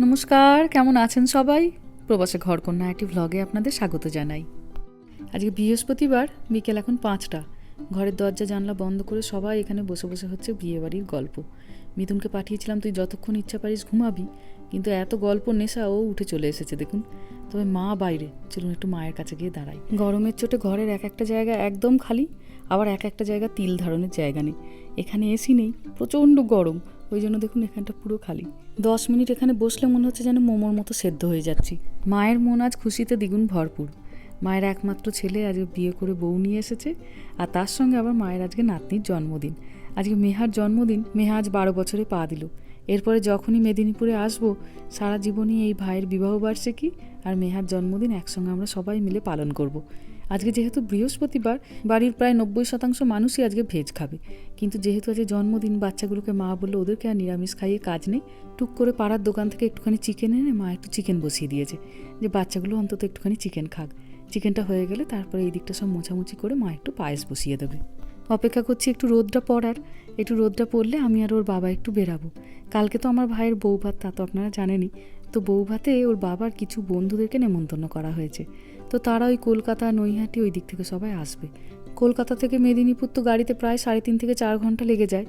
নমস্কার, কেমন আছেন সবাই? প্রবাসে ঘরকন্যা একটি ভ্লগে আপনাদের স্বাগত জানাই। আজকে বৃহস্পতিবার, বিকেল এখন পাঁচটা। ঘরের দরজা, জানলা বন্ধ করে সবাই এখানে বসে বসে হচ্ছে বিয়েবাড়ির গল্প। মিথুনকে পাঠিয়েছিলাম, তুই যতক্ষণ ইচ্ছা পারিস ঘুমাবি। কিন্তু এত গল্প, নেশা, ও উঠে চলে এসেছে, দেখুন। তবে মা বাইরে, চলুন একটু মায়ের কাছে গিয়ে দাঁড়াই। গরমের চোটে ঘরের এক একটা জায়গা একদম খালি, আবার এক একটা জায়গা তিল ধারণের জায়গা নেই। এখানে এসি নেই, প্রচণ্ড গরম। ওই জন্য দেখুন এখানটা পুরো খালি। দশ মিনিট এখানে বসলে মনে হচ্ছে যেন মোমোর মতো সেদ্ধ হয়ে যাচ্ছি। মায়ের মন আজ খুশিতে দ্বিগুণ ভরপুর। মায়ের একমাত্র ছেলে আজ বিয়ে করে বউ নিয়ে এসেছে আর তার সঙ্গে আবার মায়ের আজকে নাতনির জন্মদিন। আজকে মেহার জন্মদিন, মেহা আজ বারো বছরে পা দিল। এরপরে যখনই মেদিনীপুরে আসব, সারা জীবনই এই ভাইয়ের বিবাহবার্ষিকী আর মেহার জন্মদিন একসঙ্গে আমরা সবাই মিলে পালন করব। আজকে যেহেতু বৃহস্পতিবার, বাড়ির প্রায় নব্বই শতাংশ মানুষই আজকে ভেজ খাবে। কিন্তু যেহেতু আজকে জন্মদিন, বাচ্চাগুলোকে মা বলল, ওদেরকে আর নিরামিষ খাইয়ে কাজ নেই। টুক করে পাড়ার দোকান থেকে একটুখানি চিকেন এনে মা একটু চিকেন বসিয়ে দিয়েছে। যে বাচ্চাগুলো অন্তত একটুখানি চিকেন খাক। চিকেনটা হয়ে গেলে তারপরে এই দিকটা সব মোছামুছি করে মা একটু পায়েস বসিয়ে দেবে। অপেক্ষা করছি একটু রোদটা পড়ার। একটু রোদটা পড়লে আমি আর ওর বাবা একটু বেরাবো। কালকে তো আমার ভাইয়ের বউ ভাত, তা তো আপনারা জানেনই। তো বউ ভাতে ওর বাবার কিছু বন্ধুদেরকে নেমন্তন্ন করা হয়েছে। তো তারা ওই কলকাতা নৈহাটি ওই দিক থেকে সবাই আসবে। কলকাতা থেকে মেদিনীপুর তো গাড়িতে প্রায় সাড়ে তিন থেকে চার ঘণ্টা লেগে যায়।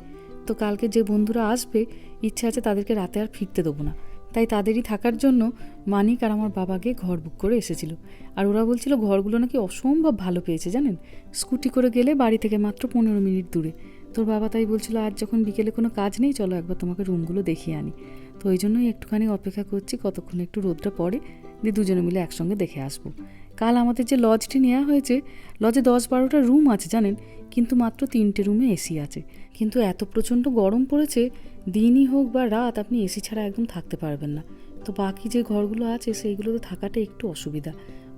তো কালকে যে বন্ধুরা আসবে, ইচ্ছা আছে তাদেরকে রাতে আর ফিরতে দেবো না। তাই তাদেরই থাকার জন্য মানিক আর আমার বাবাকে ঘর বুক করে এসেছিল। আর ওরা বলছিল ঘরগুলো নাকি অসম্ভব ভালো পেয়েছে জানেন? স্কুটি করে গেলে বাড়ি থেকে মাত্র পনেরো মিনিট দূরে। তোর বাবা তাই বলছিল, আজ যখন বিকেলে কোনো কাজ নেই, চলো একবার তোমাকে রুমগুলো দেখিয়ে আনি। তো ওই জন্যই একটুখানি অপেক্ষা করছি, কতক্ষণ একটু রোদটা পড়ে, দিয়ে দুজনে মিলে একসঙ্গে দেখে আসব। কাল আমাদের যে লজটি নেওয়া হয়েছে, লজে দশ বারোটা রুম আছে জানেন, কিন্তু মাত্র তিনটে রুমে এসি আছে। কিন্তু এত প্রচণ্ড গরম পড়েছে, দিনই হোক বা রাত আপনি এসি ছাড়া একদম থাকতে পারবেন না। তো বাকি যে ঘরগুলো আছে, সেইগুলোতে থাকাটা একটু অসুবিধা।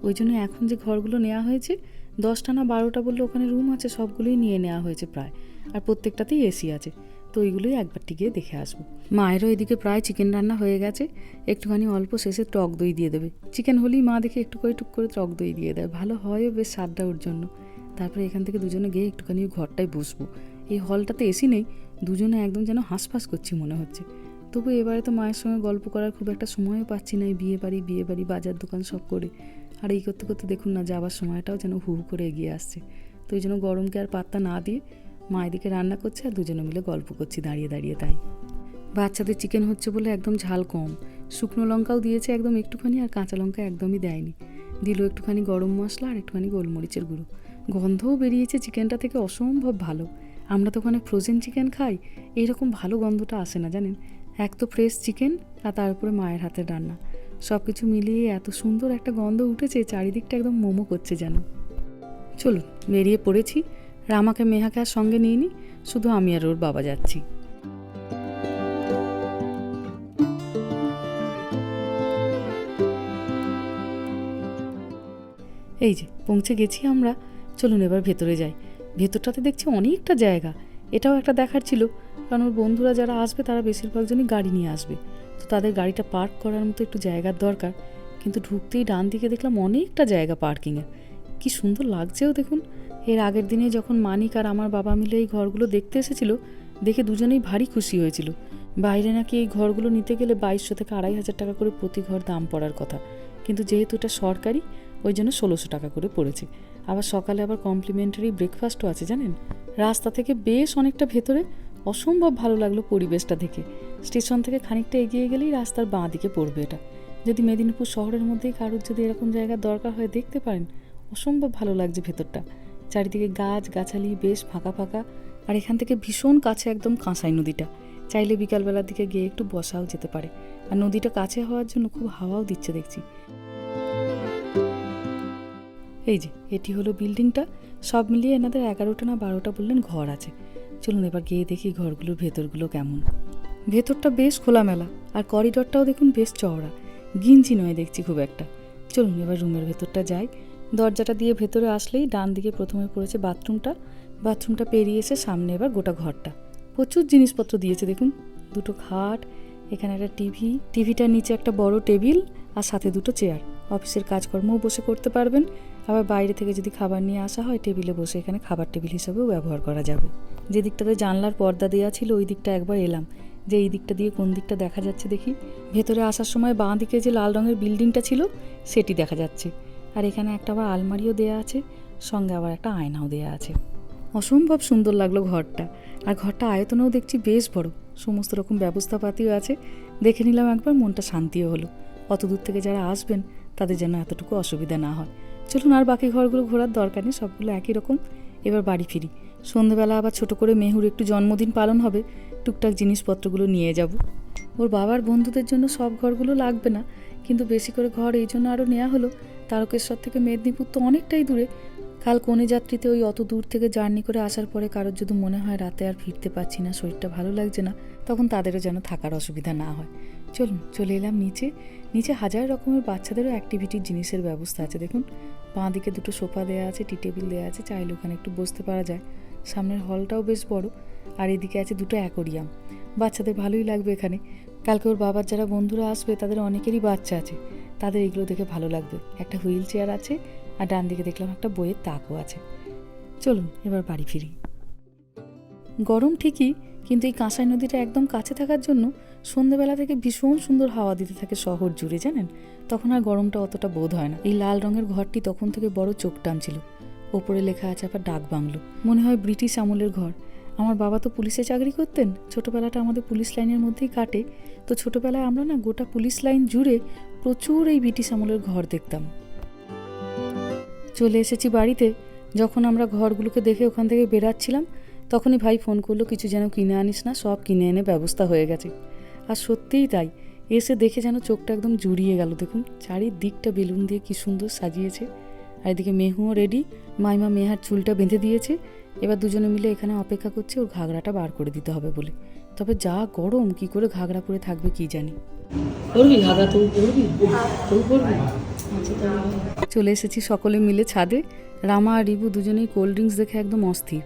ওই জন্য এখন যে ঘরগুলো নেওয়া হয়েছে, দশটা না বারোটা বললে ওখানে রুম আছে, সবগুলোই নিয়ে নেওয়া হয়েছে প্রায়। আর প্রত্যেকটাতেই এসি আছে। তো ওইগুলোই একবারটি গিয়ে দেখে আসব। মায়েরও এদিকে প্রায় চিকেন রান্না হয়ে গেছে। একটুখানি অল্প শেষে টক দই দিয়ে দেবে। চিকেন হলেই মা দেখে একটু করে টুক করে টক দই দিয়ে দেয়। ভালো হয়ও বেশ স্বাদটা ওর জন্য। তারপরে এখান থেকে দুজনে গিয়ে একটুখানি ঘরটায় বসবো। এই হলটাতে এসি নেই। দুজনে একদম যেন হাঁসফাঁস করছি মনে হচ্ছে। তবু এবারে তো মায়ের সঙ্গে গল্প করার খুব একটা সময়ও পাচ্ছি না এই বিয়ে বাড়ি বিয়ে বাড়ি বাজার দোকান সব করে। আর এই করতে করতে দেখুন না, যাওয়ার সময়টাও যেন হু হু করে এগিয়ে আসছে। তো ওই জন্য গরমকে আর পাত্তা না দিয়ে মা এদিকে রান্না করছে আর দুজনে মিলে গল্প করছি দাঁড়িয়ে দাঁড়িয়ে তাই। বাচ্চাদের চিকেন হচ্ছে বলে একদম ঝাল কম। শুকনো লঙ্কাও দিয়েছে একদম একটুখানি আর কাঁচা লঙ্কা একদমই দেয়নি। দিল একটুখানি গরম মশলা আর একটুখানি গোলমরিচের গুঁড়ো। গন্ধও বেরিয়েছে চিকেনটা থেকে অসম্ভব ভালো। আমরা তো ওখানে ফ্রোজেন চিকেন খাই এইরকম ভালো গন্ধটা আসে না জানেন? এক তো ফ্রেশ চিকেন আর তার উপরে মায়ের হাতের রান্না। সব কিছু মিলিয়ে এত সুন্দর একটা গন্ধ উঠেছে, চারিদিকটা একদম মোমো করছে যেন। চলুন, বেরিয়ে পড়েছি। রামাকে মেহাকে আর সঙ্গে নিয়ে নি, শুধু আমি আর ওর বাবা যাচ্ছি। এই যে, পৌঁছে গেছি আমরা। চলুন এবার ভেতরে যাই। ভেতরটাতে দেখছি অনেকটা জায়গা। এটাও একটা দেখার ছিল, কারণ ওর বন্ধুরা যারা আসবে তারা বেশিরভাগজনই গাড়ি নিয়ে আসবে। তো তাদের গাড়িটা পার্ক করার মতো একটু জায়গার দরকার। কিন্তু ঢুকতেই ডান দিকে দেখলাম অনেকটা জায়গা পার্কিংয়ে। কি সুন্দর লাগছেও দেখুন। এর আগের দিনে যখন মানিক আর আমার বাবা মিলে এই ঘরগুলো দেখতে এসেছিল, দেখে দুজনেই ভারী খুশি হয়েছিল। বাইরে নাকি এই ঘরগুলো নিতে গেলে বাইশশো থেকে আড়াই হাজার টাকা করে প্রতি ঘর দাম পড়ার কথা। কিন্তু যেহেতু এটা সরকারি, ওই জন্য ষোলোশো টাকা করে পড়েছে। আবার সকালে আবার কমপ্লিমেন্টারি ব্রেকফাস্টও আছে, জানেন? রাস্তা থেকে বেশ অনেকটা ভেতরে অসম্ভব ভালো লাগল পরিবেশটা দেখে। স্টেশন থেকে খানিকটা এগিয়ে গেলেই রাস্তার বাঁ দিকে পড়বে এটা। যদি মেদিনীপুর শহরের মধ্যেই কারোর যদি এরকম জায়গার দরকার হয় দেখতে পারেন, অসম্ভব ভালো লাগছে ভেতরটা। চারিদিকে গাছ, গাছালি বেশ ফাঁকা ফাঁকা, আর এখান থেকে ভীষণ কাছে একদম কাঁসাই নদীটা। চাইলে বিকালবেলার দিকে গিয়ে একটু বসাও যেতে পারে। আর নদীটা কাছে হওয়ার জন্য খুব হাওয়াও দিচ্ছে দেখছি। এই যে, এটি হলো বিল্ডিংটা। সব মিলিয়ে এনাদের এগারোটা না বারোটা বললেন ঘর আছে। চলুন এবার গিয়ে দেখি ঘরগুলোর ভেতরগুলো কেমন। ভেতরটা বেশ খোলামেলা, আর করিডরটাও দেখুন বেশ চওড়া। গিঞ্জি নয় দেখছি খুব একটা। চলুন এবার রুমের ভেতরটা যাই। দরজাটা দিয়ে ভেতরে আসলেই ডান দিকে প্রথমে পড়েছে বাথরুমটা। বাথরুমটা পেরিয়ে এসে সামনে এবার গোটা ঘরটা। প্রচুর জিনিসপত্র দিয়েছে, দেখুন। দুটো খাট, এখানে একটা টিভি। টিভিটার নিচে একটা বড় টেবিল আর সাথে দুটো চেয়ার। অফিসের কাজকর্মও বসে করতে পারবেন। আবার বাইরে থেকে যদি খাবার নিয়ে আসা হয়, টেবিলে বসে এখানে খাবার টেবিল হিসেবেও ব্যবহার করা যাবে। যে দিকটাতে জানলার পর্দা দেওয়া ছিল, ওই দিকটা একবার এলাম। যে এই দিকটা দিয়ে কোন দিকটা দেখা যাচ্ছে দেখি। ভেতরে আসার সময় বাঁ দিকে যে লাল রঙের বিল্ডিংটা ছিল, সেটি দেখা যাচ্ছে। আর এখানে একটা আবার আলমারিও দেয়া আছে, সঙ্গে আবার একটা আয়নাও দেয়া আছে। অসম্ভব সুন্দর লাগল ঘরটা। আর ঘরটা আয়তনেও দেখছি বেশ বড়। সমস্ত রকম ব্যবস্থাপাতিও আছে। দেখে নিলাম একবার, মনটা শান্তিও হলো। অত দূর থেকে যারা আসবেন, তাদের যেন এতটুকু অসুবিধা না হয়। চলুন আর বাকি ঘরগুলো ঘোরার দরকার নেই, সবগুলো একই রকম। এবার বাড়ি ফিরি। সন্ধেবেলা আবার ছোট করে মেহুর একটু জন্মদিন পালন হবে। টুকটাক জিনিসপত্রগুলো নিয়ে যাব। ওর বাবার বন্ধুদের জন্য সব ঘরগুলো লাগবে না। কিন্তু বেশি করে ঘর এই জন্য আরও নেওয়া হলো তারকেশ্বর থেকে মেদিনীপুর তো অনেকটাই দূরে। কাল কোনে যাত্রীতে ওই অত দূর থেকে জার্নি করে আসার পরে কারোর যদি মনে হয় রাতে আর ফিরতে পারছি না, শরীরটা ভালো লাগছে না, তখন তাদেরও যেন থাকার অসুবিধা না হয়। চলুন, চলে এলাম নিচে। নিচে হাজার রকমের বাচ্চাদেরও অ্যাক্টিভিটির জিনিসের ব্যবস্থা আছে। দেখুন, বাঁ দিকে দুটো সোফা দেওয়া আছে, টি টেবিল দেওয়া আছে, চাইলে ওখানে একটু বসতে পারা যায়। সামনের হলটাও বেশ বড়, আর এদিকে আছে দুটো অ্যাকোরিয়াম। বাচ্চাদের ভালোই লাগবে এখানে। কালকে ওর বাবার যারা বন্ধুরা আসবে, তাদের অনেকেরই বাচ্চা আছে। তাদের এগুলো দেখে ভালো লাগবে। একটা হুইল চেয়ার আছে আর ডান দিকে দেখলাম একটা বইয়ের তাকও আছে। চলুন, এবার বাড়ি ফিরি। গরম ঠিকই, কিন্তু এই কাঁসাই নদীটা একদম কাছে থাকার জন্য সন্ধেবেলা থেকে ভীষণ সুন্দর হাওয়া দিতে থাকে শহর জুড়ে, জানেন? তখন আর গরমটা অতটা বোধ হয় না। এই লাল রঙের ঘরটি তখন থেকে বড় চোখ টানছিল ওপরে লেখা আছে আবার ডাক বাংলো। মনে হয় ব্রিটিশ আমলের ঘর। আমার বাবা তো পুলিশে চাকরি করতেন। ছোটোবেলাটা আমাদের পুলিশ লাইনের মধ্যেই কাটে। তো ছোটোবেলায় আমরা না গোটা পুলিশ লাইন জুড়ে প্রচুর এই ব্রিটিশ আমলের ঘর দেখতাম। চলে এসেছি বাড়িতে, যখন আমরা ঘরগুলোকে দেখে ওখান থেকে বেরাচ্ছিলাম, তখনই ভাই ফোন করল, কিছু যেন কিনে আনিস না, সব কিনে এনে ব্যবস্থা হয়ে গেছে। আর সত্যিই তাই, এসে দেখে যেন চোখটা একদম জুড়িয়ে গেল, দেখুন, চারিদিকটা বেলুন দিয়ে কি সুন্দর সাজিয়েছে। আর এদিকে মেহুও রেডি মাইমা মেহার চুলটা বেঁধে দিয়েছে, এবার দুজনে মিলে এখানে অপেক্ষা করছে, ওর ঘাগড়াটা বার করে দিতে হবে বলে। তবে যা গরম কি করে ঘাগড়া পরে থাকবে কি জানি। পরবি তুই পরবি চলে এসেছি সকলে মিলে ছাদে। রামা আর রিবু দুজনেই কোল্ড ড্রিঙ্কস দেখে একদম অস্থির।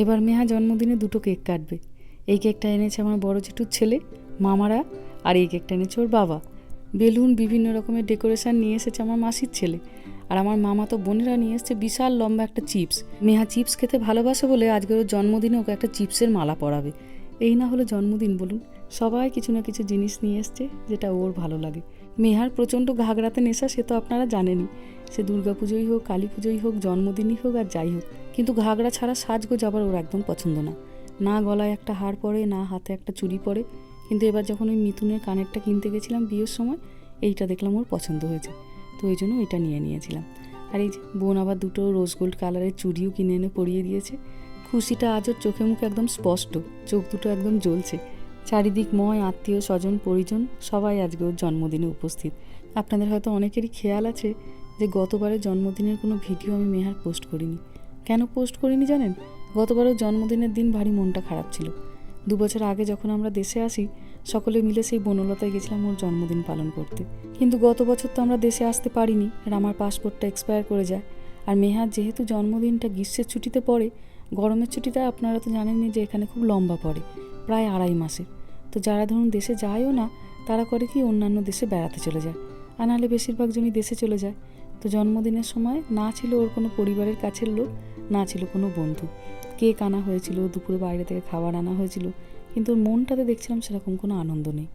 এবার মেহা জন্মদিনে দুটো কেক কাটবে। এই কেকটা এনেছে আমার বড় জেঠুর ছেলে মামারা আর এই কেকটা এনেছে ওর বাবা। বেলুন বিভিন্ন রকমের ডেকোরেশন নিয়ে এসেছে আমার মাসির ছেলে। আর আমার মামা তো বোনেরা নিয়ে এসেছে বিশাল লম্বা একটা চিপস। মেহা চিপস খেতে ভালোবাসে বলে আজকের ওর জন্মদিনে ওকে একটা চিপসের মালা পরাবে। এই না হলো জন্মদিন বলুন। সবাই কিছু না কিছু জিনিস নিয়ে এসছে যেটা ওর ভালো লাগে। মেহার প্রচণ্ড ঘাগড়াতে নেশা সে তো আপনারা জানেনই। সে দুর্গাপুজোই হোক, কালী পুজোই হোক, জন্মদিনই হোক আর যাই হোক। কিন্তু ঘাগড়া ছাড়া সাজগোজ আবার ওর একদম পছন্দ না। না গলায় একটা হার পরে, না হাতে একটা চুড়ি পরে। কিন্তু এবার যখন ওই মিথুনের কানেরটা কিনতে গেছিলাম বিয়ের সময়, এইটা দেখলাম ওর পছন্দ হয়েছে। তো ওই জন্য ওইটা নিয়ে নিয়েছিলাম। আর এই বোন আবার দুটো রোজ গোল্ড কালারের চুড়িও কিনে এনে পরিয়ে দিয়েছে। খুশিটা আজও চোখে মুখে একদম স্পষ্ট, চোখ দুটো একদম জ্বলছে। চারিদিক ময়, আত্মীয়, স্বজন, পরিজন, সবাই আজকে ওর জন্মদিনে উপস্থিত। আপনাদের হয়তো অনেকেরই খেয়াল আছে যে গতবারের জন্মদিনের কোনো ভিডিও আমি মেহার পোস্ট করিনি। কেন পোস্ট করিনি জানেন? গতবারের জন্মদিনের দিন ভারী মনটা খারাপ ছিল। দু বছর আগে যখন আমরা দেশে আসি, সকলে মিলে সেই বনলতায় গেছিলাম ওর জন্মদিন পালন করতে। কিন্তু গত বছর তো আমরা দেশে আসতে পারিনি, আর আমার পাসপোর্টটা এক্সপায়ার করে যায়। আর মেহার যেহেতু জন্মদিনটা গ্রীষ্মের ছুটিতে পড়ে গরমের ছুটিটা আপনারা তো জানেনই যে এখানে খুব লম্বা পড়ে, প্রায় আড়াই মাসের তো যারা ধরুন দেশে যায়ও না, তারা করে কি অন্যান্য দেশে বেড়াতে চলে যায়। আর নাহলে বেশিরভাগ জনই দেশে চলে যায়। তো জন্মদিনের সময় না ছিল ওর কোনো পরিবারের কাছের লোক, না ছিল কোনো বন্ধু। কেক আনা হয়েছিল, দুপুরে বাইরে থেকে খাবার আনা হয়েছিল, কিন্তু ওর মনটাতে দেখছিলাম সেরকম কোনো আনন্দ নেই।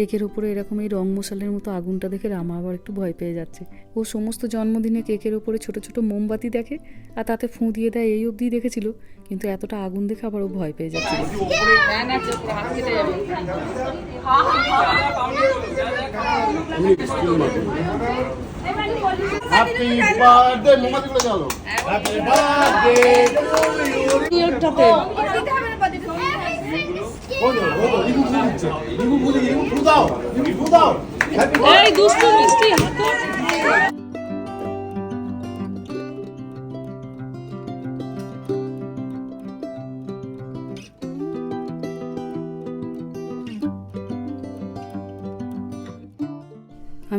কেকের উপরে এরকম এই রং মশালের মতো আগুনটা দেখে রামা আবার একটু ভয় পেয়ে যাচ্ছে। ও সমস্ত জন্মদিনে কেকের উপরে ছোট ছোট মোমবাতি দেখে আর তাতে ফুঁ দিয়ে দেয় এই অবধি দেখেছিল কিন্তু এতটা আগুন দেখে আবার ও ভয় পেয়ে যাচ্ছে। হ্যাপি বার্থডে হ্যাপি বার্থডে আমি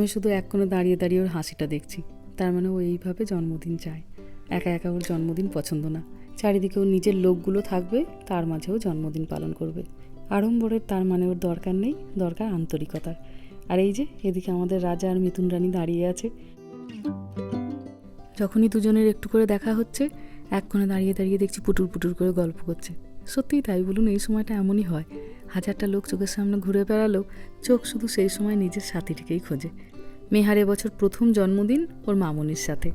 শুধু এক কোণে দাঁড়িয়ে দাঁড়িয়ে ওর হাসিটা দেখছি। তার মানে ও এইভাবে জন্মদিন চায়। একা একা ওর জন্মদিন পছন্দ না। চারিদিকে ওর নিজের লোকগুলো থাকবে, তার মাঝেও জন্মদিন পালন করবে। আড়ম্বরের তার মানে ওর দরকার নেই, দরকার আন্তরিকতার। আর এই যে, এদিকে আমাদের রাজা আর মিথুন রানী দাঁড়িয়ে আছে। যখনই দুজনের একটু করে দেখা হচ্ছে এক দাঁড়িয়ে দাঁড়িয়ে দেখছি পুটুর পুটুর করে গল্প করছে। সত্যিই তাই বলুন, এই সময়টা এমনই হয়। হাজারটা লোক চোখের সামনে ঘুরে বেড়ালেও চোখ শুধু সেই সময় নিজের সাথীটিকেই খোঁজে। মেহার এবছর প্রথম জন্মদিন ওর মামনির সাথে।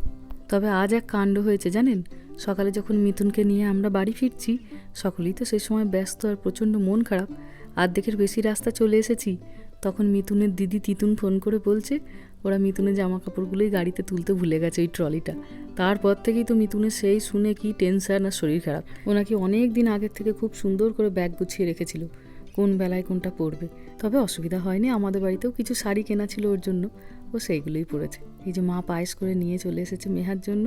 তবে আজ এক কাণ্ড হয়েছে, জানেন? সকালে যখন মিথুনকে নিয়ে আমরা বাড়ি ফিরছি, সকলেই তো সেই সময় ব্যস্ত আর প্রচণ্ড মন খারাপ। আর্ধেকের বেশি রাস্তা চলে এসেছি। তখন মিথুনের দিদি তিতুন ফোন করে বলছে, ওরা মিথুনের জামা কাপড়গুলোই গাড়িতে তুলতে ভুলে গেছে ওই ট্রলিটা। তারপর থেকেই তো মিথুনের সেই শুনে কি টেনশন আর শরীর খারাপ। ওনাকে অনেক দিন আগের থেকে খুব সুন্দর করে ব্যাগ গুছিয়ে রেখেছিল। কোন বেলায় কোনটা পরবে। তবে অসুবিধা হয়নি, আমাদের বাড়িতেও কিছু শাড়ি কেনা ছিল ওর জন্য। ও সেইগুলোই পরেছে। এই যে মা পায়েস করে নিয়ে চলে এসেছে মেহার জন্য।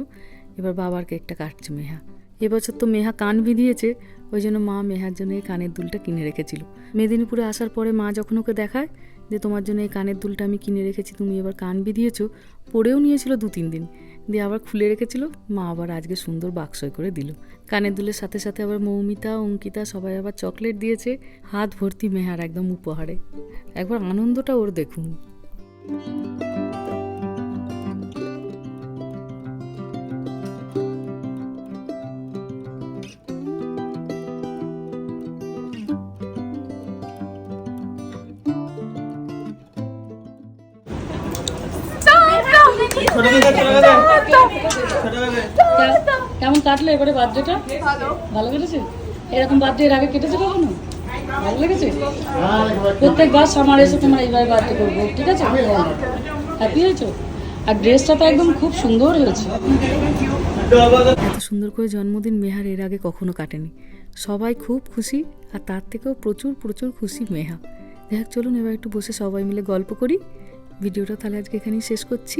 এবার বাবার কেকটা কাটছে মেহা। এবছর তো মেহা কান বিধিয়েছে ওই জন্য মা মেহার জন্য এই কানের দুলটা কিনে রেখেছিল। মেদিনীপুরে আসার পরে মা যখন ওকে দেখায় যে তোমার জন্য এই কানের দুলটা আমি কিনে রেখেছি, তুমি এবার কান বিধিয়েছো পরেও নিয়েছিল দু তিন দিন। দিয়ে আবার খুলে রেখেছিল। মা আবার আজকে সুন্দর বাক্সয় করে দিল। কানে দুলের সাথে সাথে আবার মৌমিতা, অঙ্কিতা সবাই আবার চকলেট দিয়েছে। হাত ভর্তি মেহার একদম উপহারে। একবার আনন্দটা ওর দেখুন। কেমন কাটলো এবারে বার্থডেটা ভালো কেটেছে? এরকম বার্থডে এর আগে কেটেছে কখনো? ভালো লেগেছে? প্রত্যেকবার সামার এসে তোমার এইবার বার্থডে করব, ঠিক আছে? হ্যাপি হয়েছো? আর ড্রেসটা তো একদম খুব সুন্দর হয়েছে। এত সুন্দর করে জন্মদিন মেহার এর আগে কখনো কাটেনি। সবাই খুব খুশি, আর তার থেকেও প্রচুর প্রচুর খুশি মেহা। দেখ চলুন এবার একটু বসে সবাই মিলে গল্প করি। ভিডিওটা তাহলে আজকে এখানেই শেষ করছি।